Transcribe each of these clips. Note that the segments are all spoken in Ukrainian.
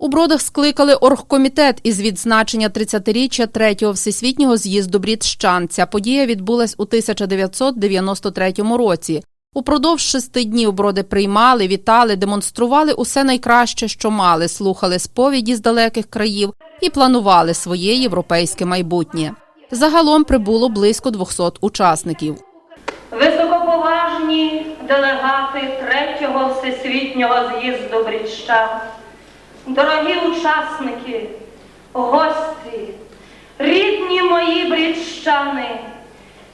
У бродах скликали оргкомітет із відзначення 30-річчя третього всесвітнього з'їзду брідщан. Ця подія відбулась у 1993 році. Упродовж шести днів броди приймали, вітали, демонстрували усе найкраще, що мали, слухали сповіді з далеких країв і планували своє європейське майбутнє. Загалом прибуло близько 200 учасників. Високоповажні делегати третього всесвітнього з'їзду брідщан, дорогі учасники, гості, рідні мої брідщани,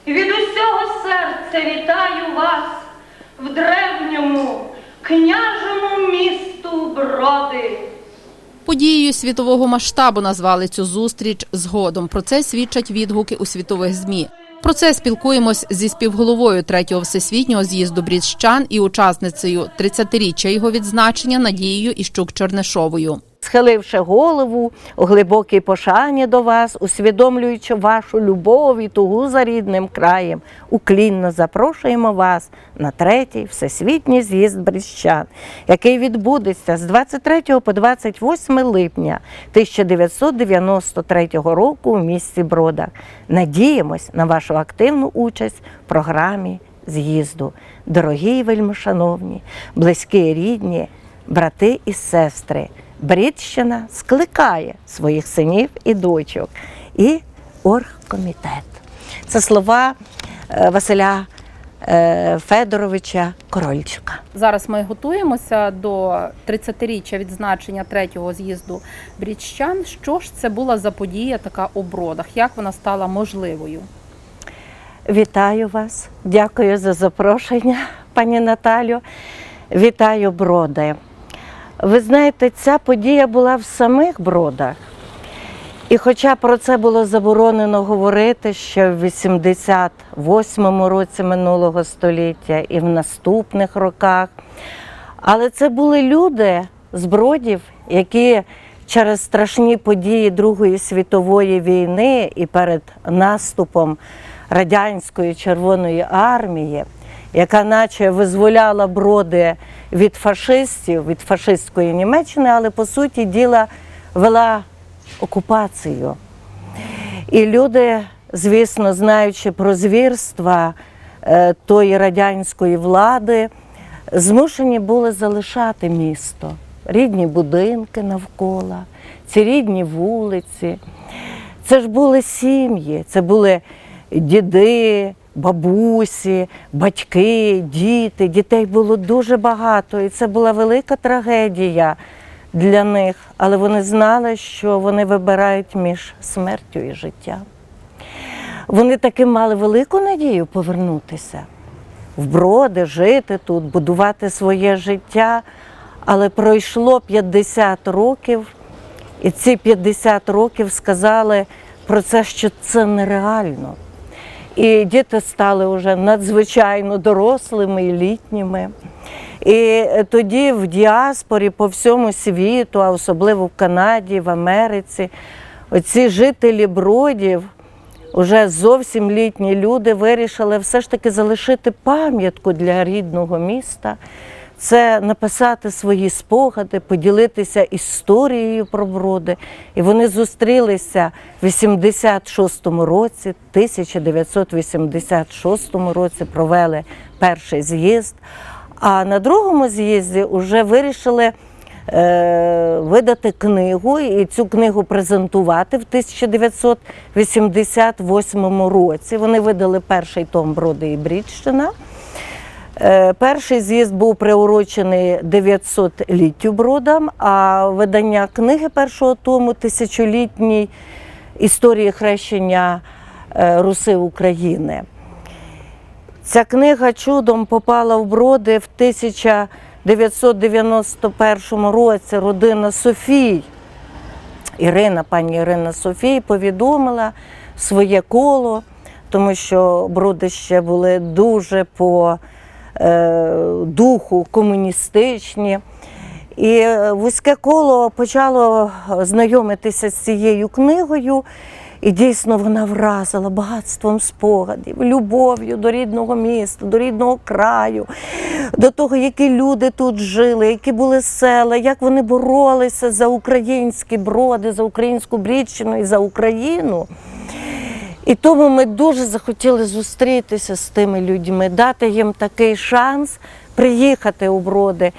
від усього серця вітаю вас в древньому княжому місту Броди. Подією світового масштабу назвали цю зустріч згодом. Про це свідчать відгуки у світових змі. Про це спілкуємось зі співголовою третього всесвітнього з'їзду брідщан і учасницею 30-річчя його відзначення Надією Іщук Чернишовою. Схиливши голову у глибокій пошані до вас, усвідомлюючи вашу любов і тугу за рідним краєм, уклінно запрошуємо вас на третій всесвітній з'їзд бріщан, який відбудеться з 23 по 28 липня 1993 року у місті Бродах. Надіємось на вашу активну участь в програмі з'їзду. Дорогі вельмишановні, близькі рідні, брати і сестри. Брідщина скликає своїх синів і дочок і оргкомітет. Це слова е, Василя е, Федоровича Корольчука. Зараз ми готуємося до 30-річчя відзначення третього з'їзду брідщан. Що ж це була за подія така у бродах? Як вона стала можливою? Вітаю вас, дякую за запрошення, пані Наталю. Вітаю броди. Ви знаєте, ця подія була в самих бродах. І хоча про це було заборонено говорити ще в 88-му році минулого століття і в наступних роках, але це були люди з бродів, які через страшні події Другої світової війни і перед наступом радянської Червоної армії, яка наче визволяла броди від фашистів, від фашистської Німеччини, але по суті діла вела окупацію. І люди, звісно, знаючи про звірства е, тої радянської влади, змушені були залишати місто, рідні будинки навколо, ці рідні вулиці. Це ж були сім'ї, це були діди, бабусі, батьки, діти. Дітей було дуже багато, і це була велика трагедія для них, але вони знали, що вони вибирають між смертю і життям. Вони таки мали велику надію повернутися в броди, жити тут, будувати своє життя. Але пройшло 50 років, і ці 50 років сказали про це, що це нереально. І діти стали вже надзвичайно дорослими і літніми. І тоді в діаспорі по всьому світу, а особливо в Канаді, в Америці, оці жителі бродів, вже зовсім літні люди, вирішили все ж таки залишити пам'ятку для рідного міста. Це написати свої спогади, поділитися історією про броди. І вони зустрілися в 86-му році, 1986 році провели перший з'їзд. А на другому з'їзді вже вирішили е, видати книгу і цю книгу презентувати в 1988 році. Вони видали перший том Броди і Брідщина. Е, Перший з'їзд був приурочений 900-літтю бродам, а видання книги першого тому тисячолітній історії хрещення е, Руси України. Ця книга чудом попала в броди в 1991 році. Родина Софій. Ірина, пані Ірина Софій, повідомила своє коло, тому що броди ще були дуже по духу комуністичні. І вузьке коло почало знайомитися з цією книгою. І дійсно вона вразила багатством спогадів, любов'ю до рідного міста, до рідного краю, до того, які люди тут жили, які були села, як вони боролися за українські броди, за українську брідщину і за Україну. І тому ми дуже захотіли зустрітися з тими людьми, дати їм такий шанс приїхати у броди.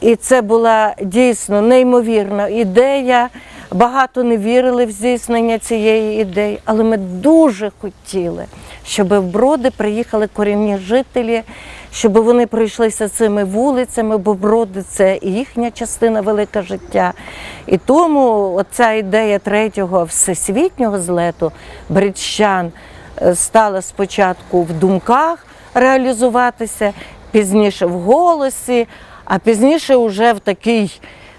І це була дійсно неймовірна ідея. Багато не вірили в здійснення цієї ідеї, але ми дуже хотіли, щоб в броди приїхали корінні жителі, щоб вони пройшлися цими вулицями, бо броди це їхня частина велика життя. І тому оця ідея третього всесвітнього злету брідщан е, стала спочатку в думках реалізуватися, пізніше в голосі, а пізніше вже в такій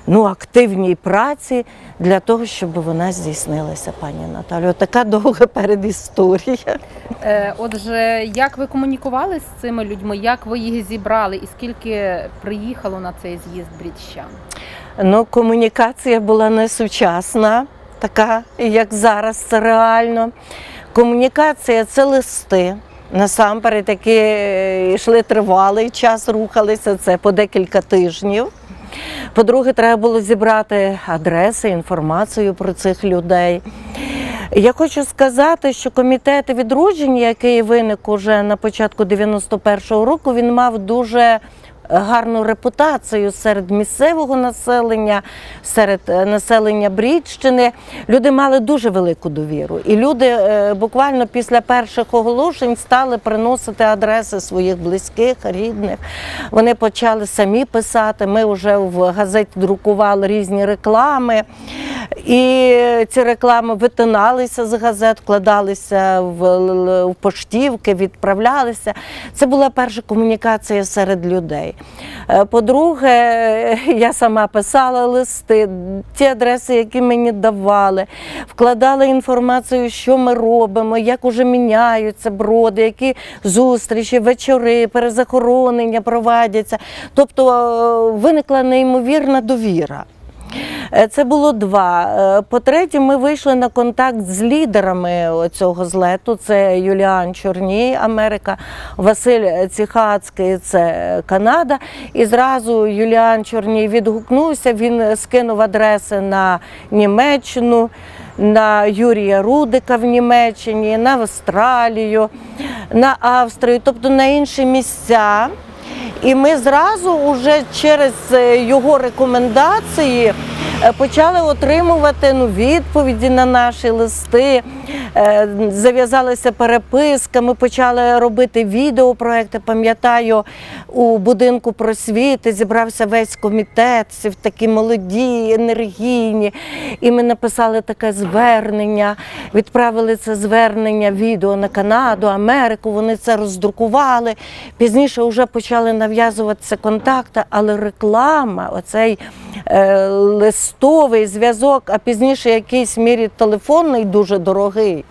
ну, активній праці для того, щоб вона здійснилася, пані Наталю. Така довга передісторія. Е, Отже, як ви комунікували з цими людьми? Як ви їх зібрали і скільки приїхало на цей з'їзд брідщан? Ну, комунікація була не сучасна, така, як зараз це реально. Комунікація це листи. Насамперед, які е, йшли тривалий час, рухалися це по декілька тижнів. По-друге, треба було зібрати адреси, інформацію про цих людей. Я хочу сказати, що комітет відродження, який виник уже на початку 91-го року, він мав дуже гарну репутацію серед місцевого населення, серед е, населення Брідщини. Люди мали дуже велику довіру. І люди е, буквально після перших оголошень стали приносити адреси своїх близьких, рідних. Вони почали самі писати. Ми вже в газеті друкували різні реклами. І ці реклами витиналися з газет, вкладалися в, в поштівки, відправлялися. Це була перша комунікація серед людей. Е, По-друге, я сама писала листи, ті адреси, які мені давали, вкладала інформацію, що ми робимо, як уже міняються броди, які зустрічі, вечори, перезахоронення проводяться. Тобто е, виникла неймовірна довіра. Е, Це було два. Е, По-третє, ми вийшли на контакт з лідерами цього злету. Це Юліан Чорній, Америка, Василь Ціхацький, це Канада. І зразу Юліан Чорній відгукнувся. Він скинув адреси на Німеччину. На Юрія Рудика в Німеччині, на Австралію, на Австрію, тобто на інші місця. І ми зразу уже через е, його рекомендації почали отримувати ну, відповіді на наші листи. Е, Зав'язалася переписка, ми почали робити відеопроекти. Пам'ятаю, у будинку просвіти зібрався весь комітет, всі такі молоді, енергійні. І ми написали таке звернення, відправили це звернення відео на Канаду, Америку. Вони це роздрукували. Пізніше вже почали нав'язуватися контакти, але реклама, оцей е, листовий зв'язок, а пізніше в мірі телефонний, дуже дорогий.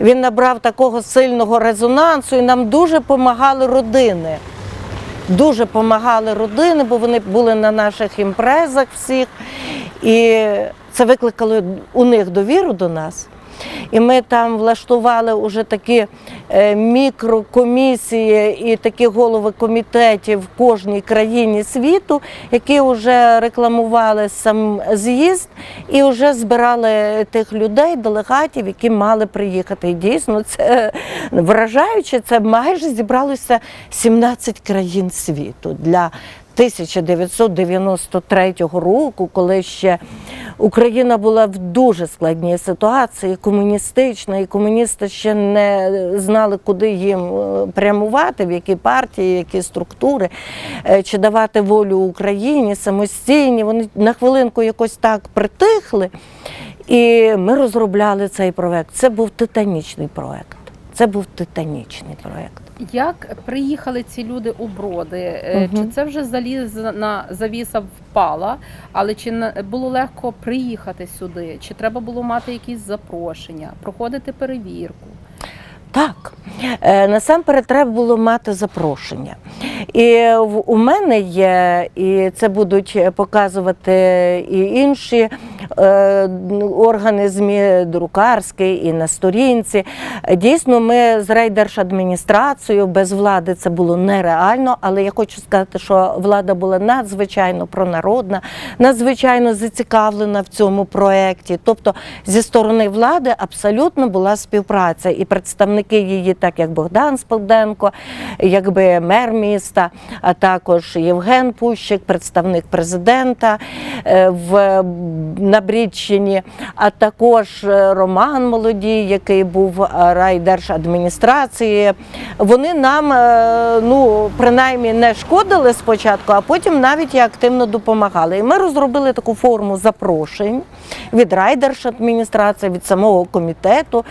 Він набрав такого сильного резонансу і нам дуже допомагали родини. Дуже допомагали родини, бо вони були на наших імпрезах всіх. І це викликало у них довіру до нас. І ми там влаштували вже такі е, мікрокомісії і такі голови комітетів в кожній країні світу, які вже рекламували сам з'їзд і вже збирали тих людей, делегатів, які мали приїхати. І дійсно, це вражаюче, це майже зібралося 17 країн світу для 1993 року, коли ще Україна була в дуже складній ситуації, комуністична, і комуністи ще не знали, куди їм е, прямувати, в які партії, які структури, е, чи давати волю Україні самостійні. Вони на хвилинку якось так притихли. І ми розробляли цей проект. Це був титанічний проект. Це був титанічний проект. Як приїхали ці люди у броди? Мгм. Чи це вже залізна завіса впала, але чи було легко приїхати сюди? Чи треба було мати якісь запрошення, проходити перевірку? Так, Е, насамперед треба було мати запрошення. І у мене є, і це будуть показувати і інші органи ЗМІ, друкарський і на сторінці. Дійсно, ми з райдержадміністрацією без влади це було нереально, але я хочу сказати, що влада була надзвичайно пронародна, надзвичайно зацікавлена в цьому проєкті. Тобто зі сторони влади абсолютно була співпраця. І представники її, так як Богдан Спалденко, якби мер міста, а також Євген Пущик, представник президента е, в на Брідщині, а також е, Роман Молодій, який був е, райдержадміністрації. Вони нам, е, ну принаймні, не шкодили спочатку, а потім навіть і активно допомагали. І ми розробили таку форму запрошень від райдержадміністрації, від самого комітету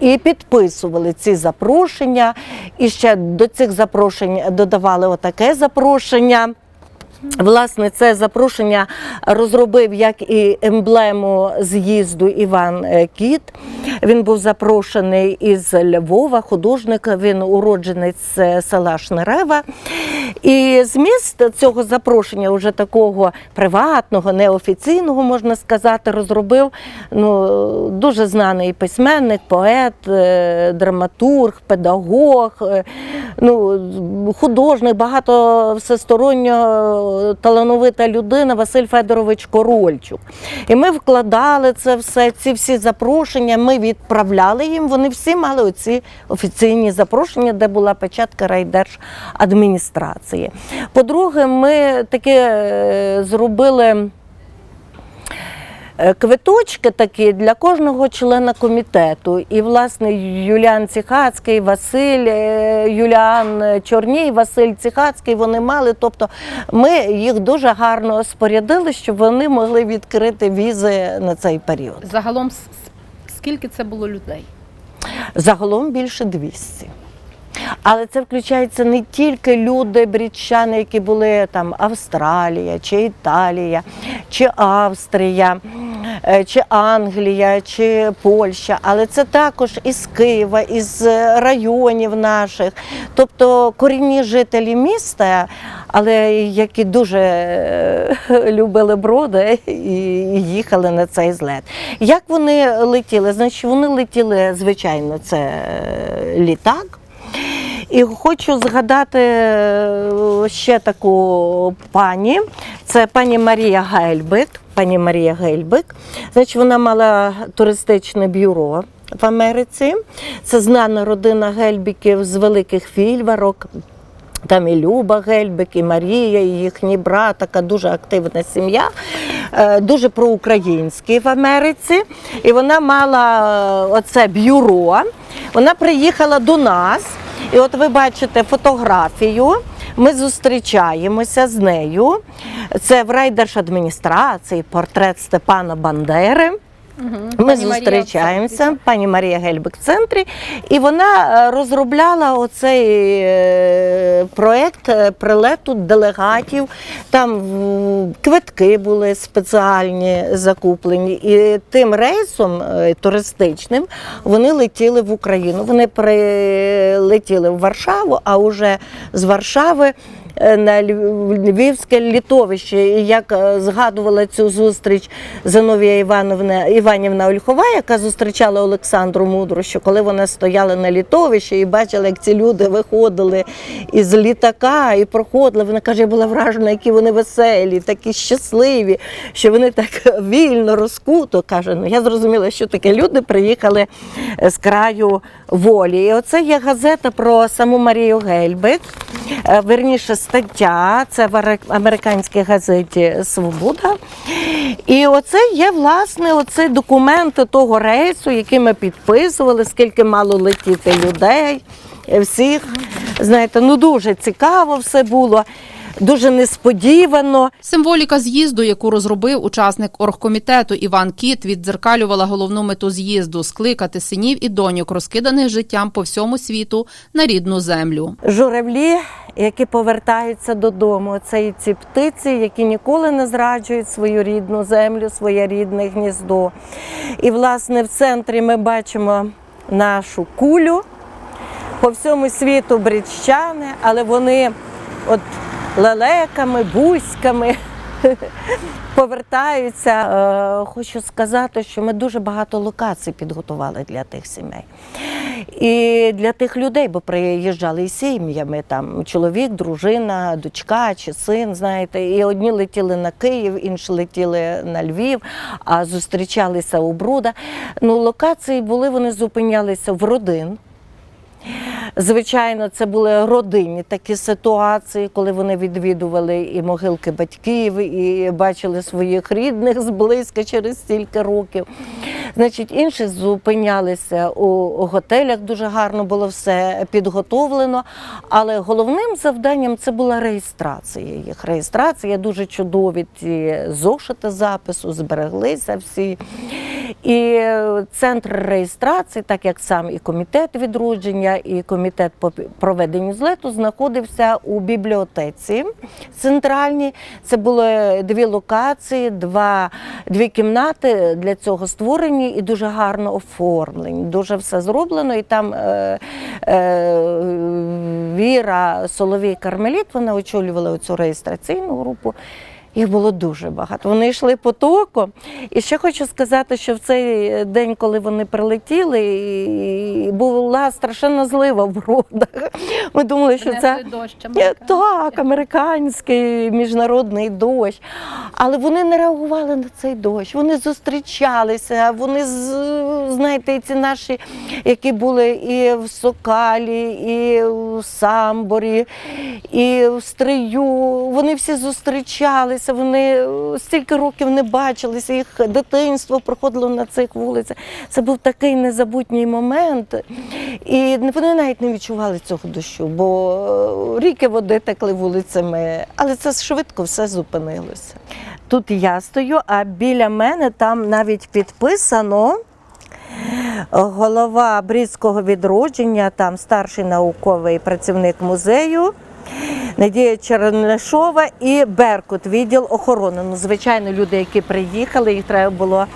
і підписували ці запрошення. І ще до цих запрошень додавали отаке запрошення. Власне, це запрошення розробив як і емблему з'їзду Іван е, Кіт. Він був запрошений із Львова, художник, він уродженець е, села Шнерева. І зміст цього запрошення, вже такого приватного, неофіційного, можна сказати, розробив ну, дуже знаний письменник, поет, е, драматург, педагог, е, ну, художник, багато всесторонньо талановита людина Василь Федорович Корольчук. І ми вкладали це все, ці всі запрошення, ми відправляли їм. Вони всі мали оці офіційні запрошення, де була печатка райдержадміністрації. По-друге, ми таке зробили. е, Квиточки такі для кожного члена комітету. І, власне, Юліан Ціхацький, Василь, е, Юліан Чорній, Василь Ціхацький вони мали. Тобто ми їх дуже гарно спорядили, щоб вони могли відкрити візи на цей період. Загалом скільки це було людей? Загалом більше 200. Але це включається не тільки люди, брідчани, які були там Австралія, чи Італія, чи Австрія, е, чи Англія, чи Польща, але це також із Києва, із районів наших, тобто корінні жителі міста, але які дуже е, любили броди і їхали на цей злет. Як вони летіли? Значить, вони летіли, звичайно, це е, літак. І хочу згадати е, ще таку пані. Це пані Марія Гельбик. Пані Марія Гельбик. Значить, вона мала туристичне бюро в Америці. Це знана родина Гельбіків з великих фільварок. Там і Люба Гельбик, і Марія, і їхній брат, така дуже активна сім'я, е, дуже проукраїнські в Америці. І вона мала е, оце бюро. Вона приїхала до нас, і от ви бачите фотографію. Ми зустрічаємося з нею. Це в райдержадміністрації портрет Степана Бандери. Ми зустрічаємося, пані Марія Гельбик в центрі, і вона е, розробляла оцей е, проект е, прилету делегатів. Там квитки були спеціальні закуплені, і тим рейсом туристичним вони летіли в Україну. Вони прилетіли в Варшаву, а вже з Варшави на Льв- Львівське літовище. І як е, згадувала цю зустріч Зиновія Івановна Іванівна Ольхова, яка зустрічала Олександру Мудру, що коли вона стояла на літовищі і бачила, як ці люди виходили із літака і проходили, вона каже, я була вражена, які вони веселі, такі щасливі, що вони так вільно розкуто. Каже, ну я зрозуміла, що таке люди приїхали е, з краю волі. І оце є газета про саму Марію Гельбик. Е, Верніше стаття, це в американській газеті Свобода. І оце є власне оце документи того рейсу, який ми підписували, скільки мало летіти людей, всіх. Знаєте, ну дуже цікаво все було, дуже несподівано. Символіка з'їзду, яку розробив учасник оргкомітету Іван Кіт, віддзеркалювала головну мету з'їзду скликати синів і доньок, розкиданих життям по всьому світу на рідну землю. Журавлі, які повертаються додому, це і ці птиці, які ніколи не зраджують свою рідну землю, своє рідне гніздо. І, власне, в центрі ми бачимо нашу кулю. По всьому світу брідщани, але вони от лелеками, бузьками повертаються. Е, Хочу сказати, що ми дуже багато локацій підготували для тих сімей. І для тих людей, бо приїжджали і сім'ями, там чоловік, дружина, дочка чи син, знаєте, і одні летіли на Київ, інші летіли на Львів, а зустрічалися у Бруда. Ну, локації були, вони зупинялися в родин. Звичайно, це були родинні такі ситуації, коли вони відвідували і могилки батьків, і бачили своїх рідних зблизька через стільки років. Значить, інші зупинялися у готелях, дуже гарно було все підготовлено. Але головним завданням це була реєстрація їх. Реєстрація дуже чудові ті зошити запису, збереглися всі. І центр реєстрації, так як сам і комітет відродження, і комітет по проведенню злету, знаходився у бібліотеці центральній. Це були дві локації, два, дві кімнати для цього створені і дуже гарно оформлені. Дуже все зроблено. І там е, е, Віра Соловій Кармеліт, вона очолювала цю реєстраційну групу. Їх було дуже багато. Вони йшли потоком. І ще хочу сказати, що в цей день, коли вони прилетіли, і була страшенна злива в бродах. Ми думали, що це дощ так, американський міжнародний дощ. Але вони не реагували на цей дощ. Вони зустрічалися. Вони знаєте, і ці наші, які були і в Сокалі, і в Самборі, і в Стрию. Вони всі зустрічалися. Вони е, стільки років не бачилися. Їх дитинство проходило на цих вулицях. Це був такий незабутній момент. І вони навіть не відчували цього дощу, бо е, ріки води текли вулицями, але це швидко все зупинилося. Тут я стою, а біля мене там навіть підписано голова Брідського відродження, там старший науковий працівник музею. Надія Чернешова і Беркут, відділ охорони. Ну, звичайно, люди, які приїхали, їх треба було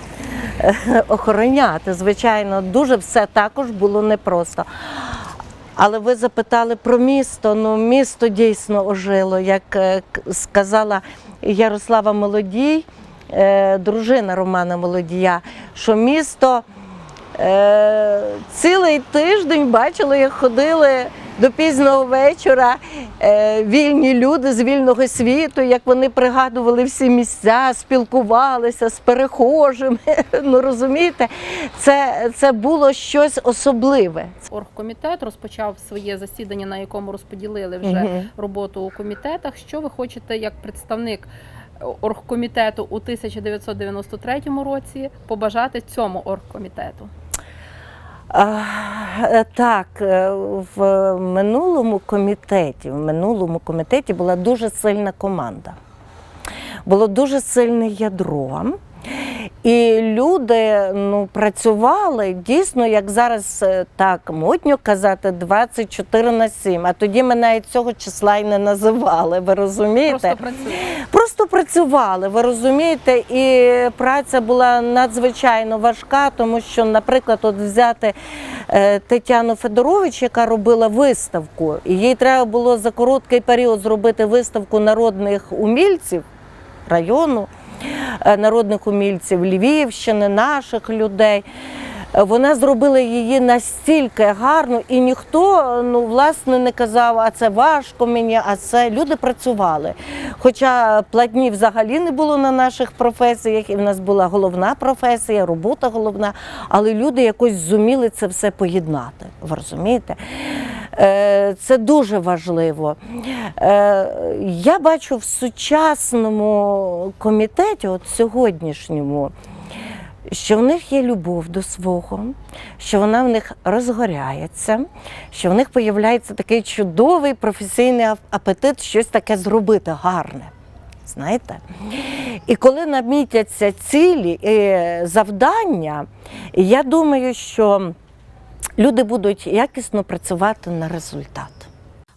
е, охороняти. Звичайно, дуже все також було непросто. Але ви запитали про місто. Ну, місто дійсно ожило, як е, сказала Ярослава Молодій, е, дружина Романа Молодія, що місто цілий тиждень бачили, як ходили до пізного вечора е, вільні люди з вільного світу, як вони пригадували всі місця, спілкувалися з перехожими. Ну розумієте, це, це було щось особливе. Оргкомітет розпочав своє засідання, на якому розподілили вже Мгм. роботу у комітетах. Що ви хочете як представник оргкомітету у 1993 році побажати цьому оргкомітету? Е, Так, е, в минулому комітеті, в минулому комітеті була дуже сильна команда. Було дуже сильне ядро. І люди ну, працювали дійсно, як зараз е, так модньо казати, 24 на 7. А тоді ми навіть цього числа й не називали. Ви розумієте? Просто працює. Працювали, ви розумієте, і праця була надзвичайно важка, тому що, наприклад, от взяти е, Тетяну Федорович, яка робила виставку, і їй треба було за короткий період зробити виставку народних умільців району, е, народних умільців Львівщини, наших людей. Е, Вона зробила її настільки гарно, і ніхто ну власне не казав, а це важко мені, а це люди працювали. Хоча платні взагалі не було на наших професіях, і в нас була головна професія, робота головна, але люди якось зуміли це все поєднати. Ви розумієте? Е, Це дуже важливо. Е, Я бачу в сучасному комітеті, от сьогоднішньому, що в них є любов до свого, що вона в них розгоряється, що в них появляється такий чудовий професійний апетит щось таке зробити гарне. Знаєте? І коли намітяться цілі і завдання, я думаю, що люди будуть якісно працювати на результат.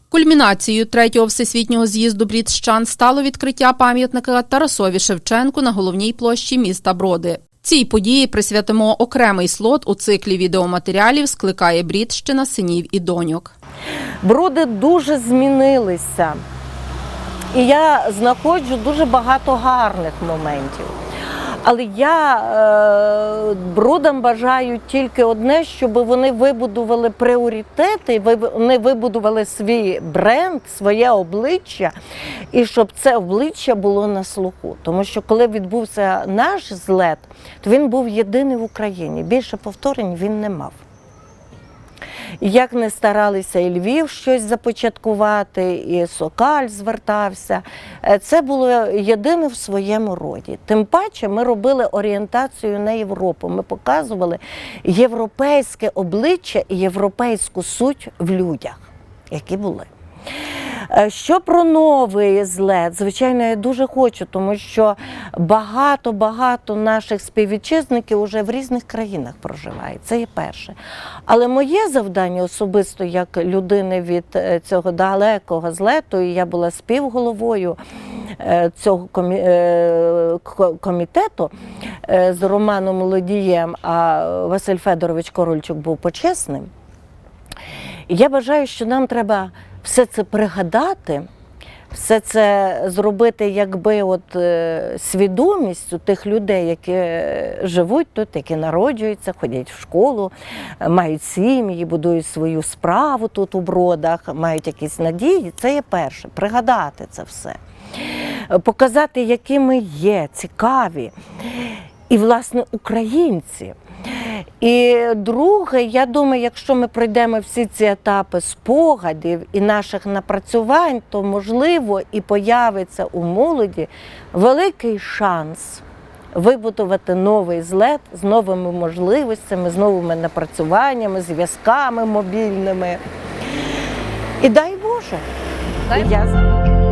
Кульмінацією третього всесвітнього з'їзду брідщан стало відкриття пам'ятника Тарасові Шевченку на головній площі міста Броди. Цій події присвятимо окремий слот у циклі відеоматеріалів Скликає Брідщина синів і доньок. Броди дуже змінилися. І я знаходжу дуже багато гарних моментів. Але я е, брудам бажаю тільки одне, щоб вони вибудували пріоритети, вони вибудували свій бренд, своє обличчя, і щоб це обличчя було на слуху. Тому що коли відбувся наш злет, то він був єдиний в Україні. Більше повторень він не мав. Як не старалися і Львів щось започаткувати, і Сокаль звертався, е, це було єдине в своєму роді. Тим паче ми робили орієнтацію на Європу. Ми показували європейське обличчя і європейську суть в людях, які були. Е, Що про новий злет? Звичайно, я дуже хочу, тому що багато-багато наших співвітчизників вже в різних країнах проживають. Це є перше. Але моє завдання особисто як людини від е, цього далекого злету, і я була співголовою е, цього комі- ко- комітету з Романом Лодієм, а Василь Федорович Корольчук був почесним. Я вважаю, що нам треба все це пригадати, все це зробити якби от е, свідомістю тих людей, які живуть тут, які народжуються, ходять в школу, е, мають сім'ї, будують свою справу тут у бродах, мають якісь надії. Це є перше, пригадати це все. Е, Показати, які ми є, цікаві. І, власне, українці. І друге, я думаю, якщо ми пройдемо всі ці етапи спогадів і наших напрацювань, то можливо і появиться у молоді великий шанс вибудувати новий злет з новими можливостями, з новими напрацюваннями, зв'язками мобільними. І дай Боже. Дай Я за-